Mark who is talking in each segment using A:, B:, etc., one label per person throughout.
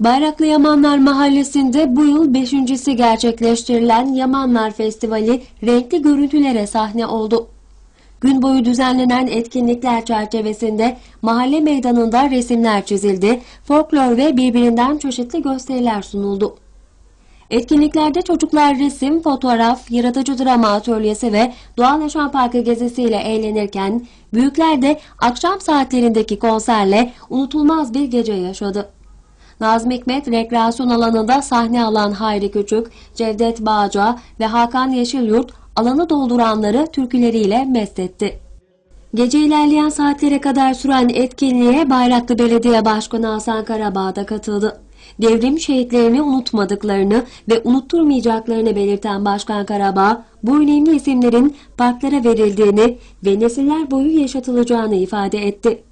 A: Bayraklı Yamanlar Mahallesi'nde bu yıl beşincisi gerçekleştirilen Yamanlar Festivali renkli görüntülere sahne oldu. Gün boyu düzenlenen etkinlikler çerçevesinde mahalle meydanında resimler çizildi, folklor ve birbirinden çeşitli gösteriler sunuldu. Etkinliklerde çocuklar resim, fotoğraf, yaratıcı drama atölyesi ve doğal yaşam parkı gezisiyle eğlenirken, büyükler de akşam saatlerindeki konserle unutulmaz bir gece yaşadı. Nazım Hikmet rekreasyon alanında sahne alan Hayri Küçük, Cevdet Bağca ve Hakan Yeşilyurt alanı dolduranları türküleriyle mest etti. Gece ilerleyen saatlere kadar süren etkinliğe Bayraklı Belediye Başkanı Hasan Karabağ da katıldı. Devrim şehitlerini unutmadıklarını ve unutturmayacaklarını belirten Başkan Karabağ, bu önemli isimlerin parklara verildiğini ve nesiller boyu yaşatılacağını ifade etti.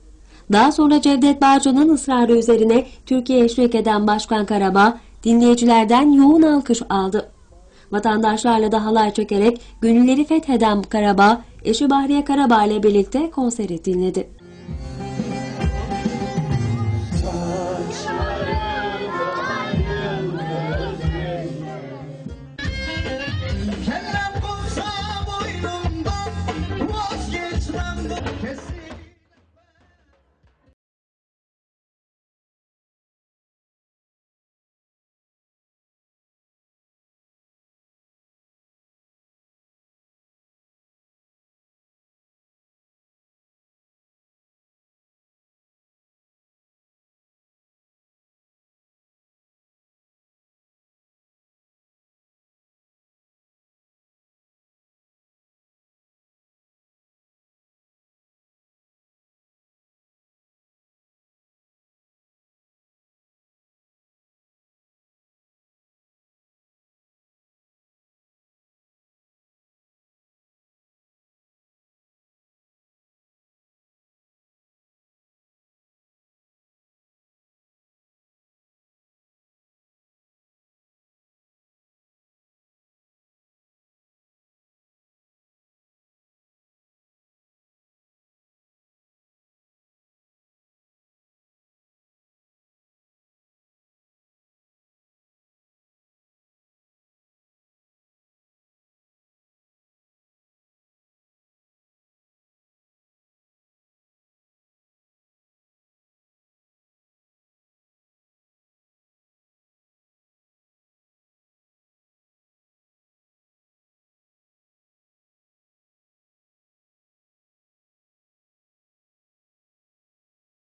A: Daha sonra Cevdet Bağcı'nın ısrarı üzerine Türkiye eşlik eden Başkan Karabağ, dinleyicilerden yoğun alkış aldı. Vatandaşlarla da halay çekerek gönülleri fetheden Karabağ, eşi Bahriye Karabağ ile birlikte konseri dinledi.